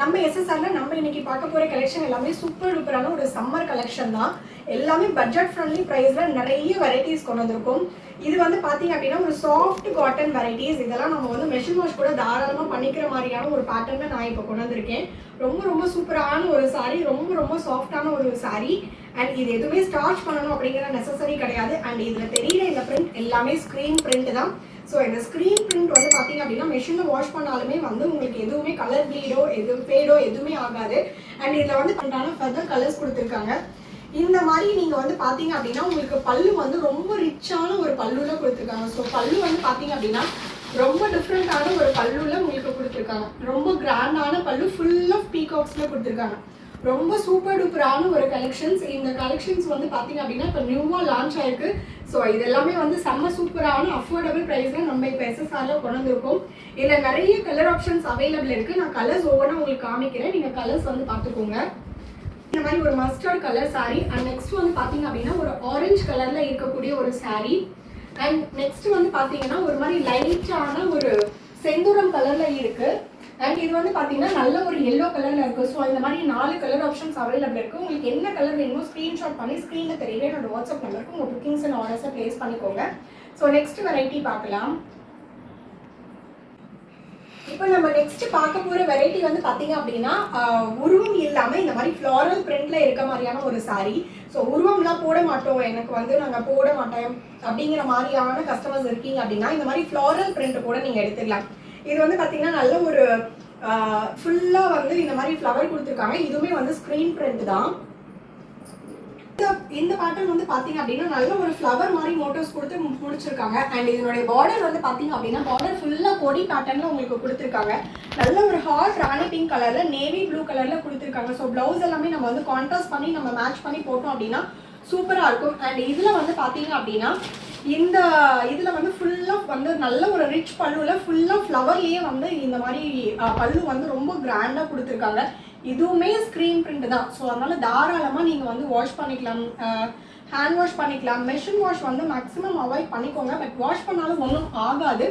நம்ம எஸ்எஸ்ஆர்ல நம்ம இன்னைக்கு பார்க்க போற கலெக்ஷன் எல்லாமே சூப்பர் டூப்பரான ஒரு சம்மர் கலெக்ஷன் தான். எல்லாமே பட்ஜெட் ஃப்ரெண்ட்லி ப்ரைஸ்ல நிறைய வெரைட்டிஸ் கொண்டு வந்திருக்கும். இது வந்து பாத்தீங்க அப்படின்னா ஒரு சாஃப்ட் காட்டன் வெரைட்டிஸ் இதெல்லாம் நம்ம வந்து மெஷின் வாஷ் கூட தாராளமா பண்ணிக்கிற மாதிரியான ஒரு பேட்டர்ல நான் இப்போ கொண்டு வந்திருக்கேன். ரொம்ப ரொம்ப சூப்பரான ஒரு சாரீ ரொம்ப ரொம்ப சாஃப்டான ஒரு saree. அண்ட் இது எதுவுமே ஸ்டார்ச் பண்ணணும் அப்படிங்கிற நெசசரி கிடையாது. அண்ட் இதுல தெரியல இந்த பிரிண்ட் எல்லாமே ஸ்க்ரீன் பிரிண்ட் தான். ஸோ இந்த ஸ்க்ரீன் பிரிண்ட் வந்து பார்த்தீங்க அப்படின்னா மெஷினில் வாஷ் பண்ணாலுமே வந்து உங்களுக்கு எதுவுமே கலர் ப்ளீடோ எதுவும் ஃபேடோ எதுவுமே ஆகாது. அண்ட் இதில் வந்து பண்ணுறாங்க ஃபர்தர் கலர்ஸ் கொடுத்துருக்காங்க. இந்த மாதிரி நீங்கள் வந்து பார்த்தீங்க அப்படின்னா உங்களுக்கு பல்லு வந்து ரொம்ப ரிச்சான ஒரு பல்லுல கொடுத்துருக்காங்க. ஸோ பல்லு வந்து பார்த்தீங்க அப்படின்னா ரொம்ப டிஃப்ரெண்ட்டான ஒரு பல்லுல உங்களுக்கு கொடுத்துருக்காங்க. ரொம்ப கிராண்டான பல்லு ஃபுல் ஆஃப் பீகாக்ஸில் கொடுத்துருக்காங்க. ரொம்ப சூப்பர் டூப்பரான ஒரு கலெக்ஷன்ஸ் இந்த கலெக்ஷன்ஸ் வந்து பார்த்தீங்க அப்படின்னா இப்போ நியூவாக லான்ச் ஆயிருக்கு. ஸோ இது எல்லாமே வந்து செம்ம சூப்பரான அஃபோர்டபுள் ப்ரைஸில் நம்ம இப்போ எஸ்எஸ்ஆரில் கொண்டு வந்திருக்கோம். இதில் நிறைய கலர் ஆப்ஷன்ஸ் அவைலபிள் இருக்குது நான் கலர்ஸ் ஒவ்வொன்றா உங்களுக்கு காமிக்கிறேன். நீங்கள் கலர்ஸ் வந்து பார்த்துக்கோங்க இந்த மாதிரி ஒரு mustard colour sari and next வந்து பார்த்தீங்க அப்படின்னா ஒரு ஆரஞ்சு கலரில் இருக்கக்கூடிய ஒரு சாரீ அண்ட் நெக்ஸ்ட் வந்து பார்த்தீங்கன்னா ஒரு மாதிரி லைட்டான ஒரு செந்தூரம் கலரில் இருக்குது அண்ட் இது வந்து பார்த்தீங்கன்னா நல்ல ஒரு எல்லோ கலரில் இருக்கு. ஸோ இந்த மாதிரி நாலு கலர் ஆப்ஷன்ஸ் அவைலபிள் இருக்கு. உங்களுக்கு என்ன கலர் வேணுமோ ஸ்க்ரீன்ஷாட் பண்ணி ஸ்க்ரீனில் தெரியவே என்னோட வாட்ஸ்அப் நம்பருக்கு உங்கள் புக்கிங்ஸ் அண்ட் ஆர்டர்ஸை ப்ளேஸ் பண்ணிக்கோங்க. ஸோ நெக்ஸ்ட் வெரைட்டி பார்க்கலாம். இப்போ நம்ம நெக்ஸ்ட் பார்க்க போகிற வெரைட்டி வந்து பார்த்தீங்க அப்படின்னா உருவம் இல்லாமல் இந்த மாதிரி ஃப்ளாரல் பிரிண்ட்ல இருக்க மாதிரியான ஒரு சாரீ ஸோ உருவம்லாம் போட மாட்டோம். எனக்கு வந்து நாங்கள் போட மாட்டோம். அப்படிங்கிற மாதிரியான கஸ்டமர்ஸ் இருக்கீங்க அப்படின்னா இந்த மாதிரி ஃப்ளாரல் பிரிண்ட் கூட நீங்கள் எடுத்துக்கலாம். இது வந்து பார்த்தீங்கன்னா நல்ல ஒரு ஃபுல்லாக வந்து இந்த மாதிரி ஃப்ளவர் கொடுத்துருக்காங்க. இதுவுமே வந்து ஸ்க்ரீன் பிரிண்ட் தான். இந்த- இந்த பேட்டர்ன் வந்து பாத்தீங்க அப்படின்னா நல்ல ஒரு ஃப்ளவர் மாதிரி மோட்டோஸ் கொடுத்து முடிச்சிருக்காங்க. அண்ட் இதனுடைய பார்டர் வந்து பாத்தீங்க அப்படின்னா பார்டர் ஃபுல்லா கொடி பேட்டர்ன்ல உங்களுக்கு கொடுத்துருக்காங்க. நல்ல ஒரு ஹாட் ராணி பிங்க் கலர்ல நேவி ப்ளூ கலர்ல கொடுத்துருக்காங்க. ஸோ பிளவுஸ் எல்லாமே நம்ம வந்து கான்ட்ராஸ்ட் பண்ணி நம்ம மேட்ச் பண்ணி போட்டோம் அப்படின்னா சூப்பரா இருக்கும். அண்ட் இதுல வந்து பாத்தீங்க அப்படின்னா இந்த இதுல வந்து ஃபுல்லா வந்து நல்ல ஒரு ரிச் பல்லுல ஃபுல்லா ஃப்ளவர்லயே வந்து இந்த மாதிரி பல்லு வந்து ரொம்ப கிராண்டா கொடுத்துருக்காங்க. இதுவுமே ஸ்க்ரீன் பிரிண்ட் தான். ஸோ அதனால தாராளமாக நீங்கள் வந்து வாஷ் பண்ணிக்கலாம். ஹேண்ட் வாஷ் பண்ணிக்கலாம். மெஷின் வாஷ் வந்து மேக்ஸிமம் அவாய்ட் பண்ணிக்கோங்க. பட் வாஷ் பண்ணாலும் ஒன்றும் ஆகாது.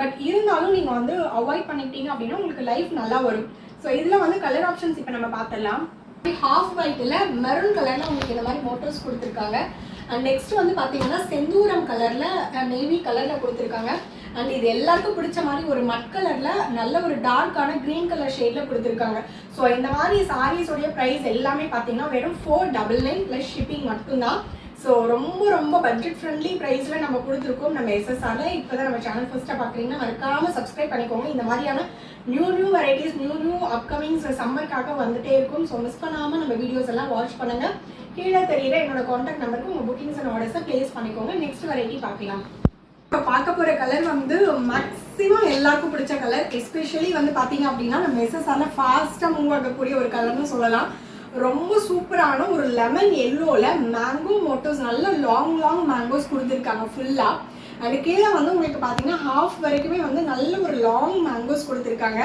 பட் இருந்தாலும் நீங்கள் வந்து அவாய்ட் பண்ணிக்கிட்டீங்க அப்படின்னா உங்களுக்கு லைஃப் நல்லா வரும். ஸோ இதில் வந்து கலர் ஆப்ஷன்ஸ் இப்போ நம்ம பார்த்துடலாம். ஹாஃப் ஒயிட்டில் மெரூன் கலரில் உங்களுக்கு இந்த மாதிரி மோட்டர்ஸ் கொடுத்துருக்காங்க. அண்ட் நெக்ஸ்ட் வந்து பார்த்தீங்கன்னா செந்தூரம் கலரில் நேவி கலரில் கொடுத்துருக்காங்க. அண்ட் இது எல்லாருக்கும் பிடிச்ச மாதிரி ஒரு மட் கலர்ல நல்ல ஒரு டார்க்கான கிரீன் கலர் ஷேட்ல கொடுத்துருக்காங்க. ஸோ இந்த மாதிரி சாரீஸோடைய ப்ரைஸ் எல்லாமே பார்த்தீங்கன்னா வெறும் four double nine plus shipping மட்டும்தான். ஸோ ரொம்ப ரொம்ப பட்ஜெட் ஃப்ரெண்ட்லி ப்ரைஸில் நம்ம கொடுத்துருக்கோம். நம்ம எஸ்எஸ்ஆர்ல இப்போ தான் நம்ம சேனல் ஃபர்ஸ்ட்டாக பார்க்குறீங்கன்னா மறக்காமல் சப்ஸ்கிரைப் பண்ணிக்கோங்க. இந்த மாதிரியான new new varieties new new upcomings சம்மருக்காக வந்துட்டே இருக்கும். ஸோ மிஸ் பண்ணாமல் நம்ம வீடியோஸ் எல்லாம் வாட்ச் பண்ணுங்க. கீழே தெரியல என்னோட காண்டாக்ட் நம்பருக்கு உங்கள் புக்கிங்ஸ் அண்ட் ஆர்டர்ஸை ப்ளேஸ் பண்ணிக்கோங்க. நெக்ஸ்ட் வெரைட்டி பார்க்கலாம். இப்போ பார்க்க போகிற கலர் வந்து மேக்ஸிமம் எல்லாருக்கும் பிடிச்ச கலர் எஸ்பெஷலி வந்து பார்த்தீங்க அப்படின்னா நம்ம எஸ்எஸ்ஆரில் ஃபாஸ்ட்டாக மூவ் ஆகக்கூடிய ஒரு கலர்னு சொல்லலாம். ரொம்ப சூப்பரான ஒரு லெமன் எல்லோவில் மேங்கோ மோட்டோஸ் நல்ல லாங் லாங் மேங்கோஸ் கொடுத்துருக்காங்க ஃபுல்லாக அண்ட் கீழே வந்து உங்களுக்கு பார்த்தீங்கன்னா ஹாஃப் வரைக்குமே வந்து நல்ல ஒரு லாங் மேங்கோஸ் கொடுத்துருக்காங்க.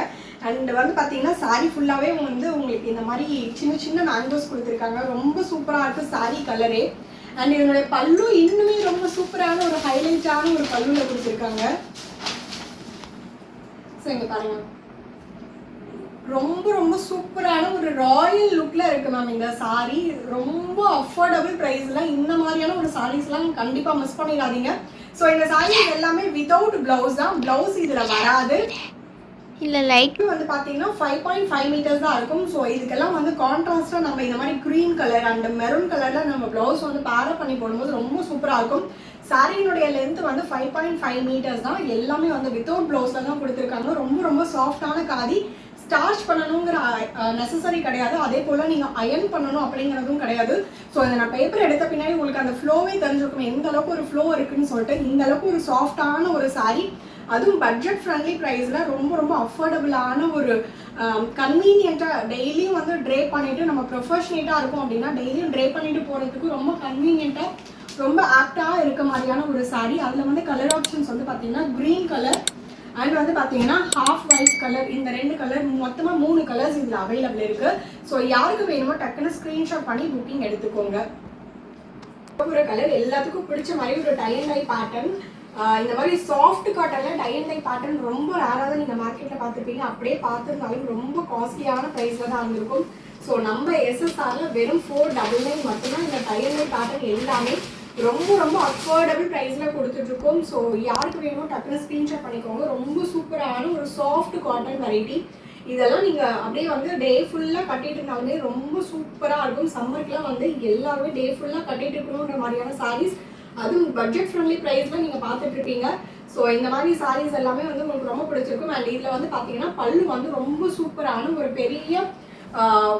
அண்ட் வந்து பார்த்தீங்கன்னா saree ஃபுல்லாகவே வந்து உங்களுக்கு இந்த மாதிரி சின்ன சின்ன மேங்கோஸ் கொடுத்துருக்காங்க. ரொம்ப சூப்பராக இருக்குது saree கலரே அண்ட் இதனுடைய பல்லு இன்னுமே ரொம்ப சூப்பரான ஒரு ஹைலைட்டான ஒரு பல்லுல கொடுத்துருக்காங்க. ஸோ இங்கே பாருங்க. ரொம்ப ரொம்ப சூப்பரான ஒரு ராயல் லுக்ல இருக்கு மேம் இந்த saree. ரொம்ப அஃபோர்டபுள் ப்ரைஸ்ல இந்த மாதிரியான ஒரு சாரீஸ்லாம் கண்டிப்பா மிஸ் பண்ணிடாதீங்க. ஸோ இந்த சாரீஸ் எல்லாமே வித்தவுட் பிளவுஸ் தான். பிளவுஸ் இதுல வராது. இல்லை லைட் வந்து பார்த்தீங்கன்னா ஃபைவ் பாயிண்ட் ஃபைவ் மீட்டர்ஸ் தான் இருக்கும். ஸோ இதுக்கெல்லாம் வந்து கான்ட்ராஸ்டாக நம்ம இந்த மாதிரி க்ரீன் கலர் அண்ட் மெரூன் கலரில் நம்ம ப்ளவுஸ் வந்து பேரப் பண்ணி போடும்போது ரொம்ப சூப்பராக இருக்கும். சாரியினுடைய லென்த் வந்து ஃபைவ் பாயிண்ட் ஃபைவ் மீட்டர்ஸ் தான். எல்லாமே வந்து வித்தவுட் ப்ளவுஸில் தான் கொடுத்துருக்காங்க. ரொம்ப ரொம்ப சாஃப்டான காதி ஸ்டார்ச் பண்ணணுங்கிற நெசசரி கிடையாது. அதே போல் நீங்கள் அயன் பண்ணணும் அப்படிங்கிறதும் கிடையாது. ஸோ இதை நான் பேப்பர் எடுத்த பின்னாடி உங்களுக்கு அந்த ஃப்ளோவே தெரிஞ்சிருக்கும். எந்த அளவுக்கு ஒரு ஃப்ளோ இருக்குன்னு சொல்லிட்டு இந்த அளவுக்கு ஒரு சாஃப்டான ஒரு saree அதுவும் பட்ஜெட் ஃப்ரெண்ட்லி ப்ரைஸில் ரொம்ப ரொம்ப அஃபோர்டபுளான ஒரு கன்வீனியண்ட்டாக டெய்லியும் வந்து ட்ரே பண்ணிவிட்டு நம்ம ப்ரொஃபஷனேட்டாக இருக்கும் அப்படின்னா டெய்லியும் ட்ரே பண்ணிட்டு போகிறதுக்கு ரொம்ப கன்வீனியண்ட்டாக ரொம்ப ஆப்டாக இருக்க மாதிரியான ஒரு saree. அதில் வந்து கலர் ஆப்ஷன்ஸ் வந்து பார்த்தீங்கன்னா க்ரீன் கலர் அண்ட் வந்து பார்த்தீங்கன்னா ஹாஃப் ஒயிட் கலர் இந்த ரெண்டு கலர் மொத்தமாக மூணு கலர்ஸ் இதில் அவைலபிள் இருக்குது ஸோ யாருக்கு வேணுமோ டக்குன்னு ஸ்க்ரீன்ஷாட் பண்ணி புக்கிங் எடுத்துக்கோங்க. ஒரு கலர் எல்லாத்துக்கும் பிடிச்ச மாதிரி ஒரு டை அண்ட் டை பேட்டர்ன் இந்த மாதிரி சாஃப்ட் காட்டன்ல டை அண்ட் டை பேட்டர்ன் ரொம்ப ரேராக தான் நீங்கள் மார்க்கெட்டில் பார்த்துருப்பீங்க. அப்படியே பார்த்துருந்தாலும் ரொம்ப காஸ்ட்லியான ப்ரைஸில் தான் இருந்திருக்கும் ஸோ நம்ம எஸ்எஸ்ஆரில் வெறும் ஃபோர் டபுள் நைன் மட்டும்தான் இந்த டை அண்ட் டை பேட்டர்ன் எல்லாமே ரொம்ப ரொம்ப அஃபோர்டபுள் ப்ரைஸில் கொடுத்துட்ருக்கோம். ஸோ யாருக்கு வேணுமோ டக்குனு ஸ்க்ரீன்ஷாட் பண்ணிக்கோங்க. ரொம்ப சூப்பரான ஒரு சாஃப்ட் காட்டன் வெரைட்டி இதெல்லாம் நீங்கள் அப்படியே வந்து டே ஃபுல்லாக கட்டிட்டு இருந்தாலுமே ரொம்ப சூப்பராக இருக்கும். சம்மருக்குலாம் வந்து எல்லாருமே டே ஃபுல்லாக கட்டிட்டு இருக்கணுன்ற மாதிரியான சாரீஸ் அதுவும் பட்ஜெட் ஃப்ரெண்ட்லி ப்ரைஸில் நீங்கள் பார்த்துட்டு இருப்பீங்க ஸோ இந்த மாதிரி சாரீஸ் எல்லாமே வந்து உங்களுக்கு ரொம்ப பிடிச்சிருக்கும். அண்ட் இதில் வந்து பார்த்தீங்கன்னா பல்லு வந்து ரொம்ப சூப்பரான ஒரு பெரிய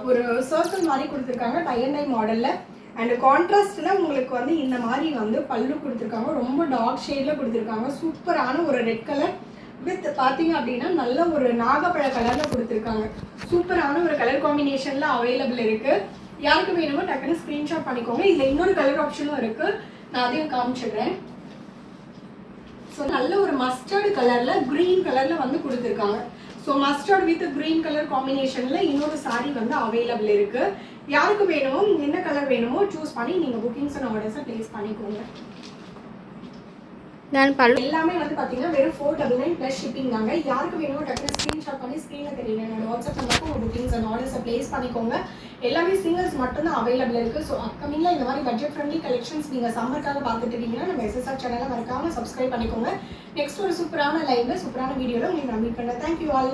ஒரு சர்க்கிள் மாதிரி கொடுத்துருக்காங்க டை அண்ட் டை மாடலில் அண்ட் கான்ட்ராஸ்டில் உங்களுக்கு வந்து இந்த மாதிரி வந்து பல்லு கொடுத்துருக்காங்க. ரொம்ப டார்க் ஷேடில் கொடுத்துருக்காங்க. சூப்பரான ஒரு ரெட் கலர் வித் பார்த்தீங்க அப்படின்னா நல்ல ஒரு நாகப்பழ கலரில் கொடுத்துருக்காங்க. சூப்பரான ஒரு கலர் காம்பினேஷனில் அவைலபிள் இருக்குது யாருக்கு வேணுமோ டக்குன்னு ஸ்க்ரீன்ஷாட் பண்ணிக்கோங்க. இதில் இன்னொரு கலர் ஆப்ஷனும் இருக்குது நான் அதையும் காமிச்சிடுறேன். ஸோ நல்ல ஒரு மஸ்டர்டு கலரில் க்ரீன் கலரில் வந்து கொடுத்துருக்காங்க. So mustard with green colour காம்பினேஷனில் இன்னொரு சாரீ வந்து அவைலபிள் இருக்குது யாருக்கு வேணுமோ என்ன கலர் வேணுமோ சூஸ் பண்ணி நீங்கள் புக்கிங்ஸ் அண்ட் ஆர்டர்ஸை ப்ளேஸ் பண்ணிக்கோங்க. நான் பல்லு எல்லாமே வந்து பார்த்தீங்கன்னா வெறும் four double nine plus shipping தாங்க. யாருக்கு வேணுமோ டக்குனு ஸ்க்ரீன்ஷாட் பண்ணி ஸ்க்ரீனில் தெரியல என்னோட வாட்ஸ்அப் நம்பருக்கு உங்கள் புக்கிங்ஸ் அண்ட் ஆர்டர்ஸை ப்ளேஸ் பண்ணிக்கோங்க. எல்லாமே சிங்கிள்ஸ் மட்டும்தான் அவைலபிள் இருக்குது ஸோ அப்கமிங்கில் இந்த மாதிரி பட்ஜெட் ஃப்ரெண்ட்லி கலெக்ஷன்ஸ் நீங்கள் சம்மருக்காக பார்த்துட்டு இருக்கீங்கன்னா நம்ம எஸ்எஸ்ஆர் சேனலை மறக்காமல் சப்ஸ்கிரைப் பண்ணிக்கோங்க. நெக்ஸ்ட் ஒரு சூப்பரான லைவ்ல சூப்பரான வீடியோவில் உங்களுக்கு நான் மீட் பண்ணுறேன் தேங்க்யூ ஆல்